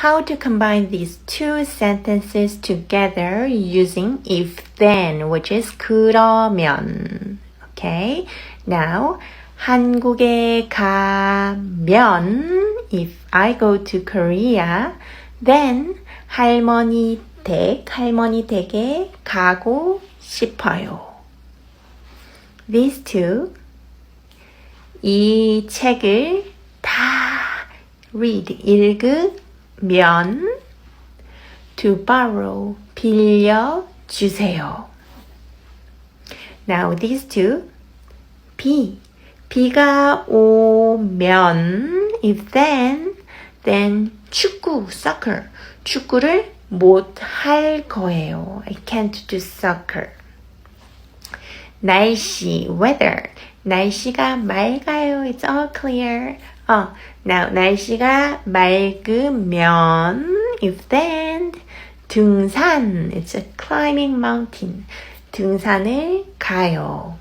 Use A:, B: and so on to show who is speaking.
A: how to combine these two sentences together using if then, which is 그러면. Okay? Now, 한국에 가면, if I go to Korea, then 할머니 댁, 할머니 댁에 가고 싶어요. These two, 이 책을 다 read, 읽으 면 to borrow, 빌려 주세요. Now these two, 비, 비가 오면 if then, then 축구, soccer, 축구를 못 할 거예요. I can't do soccer. 날씨, weather. 날씨가 맑아요. It's all clear. 어, now, 날씨가 맑으면, if then, 등산. It's a climbing mountain. 등산을 가요.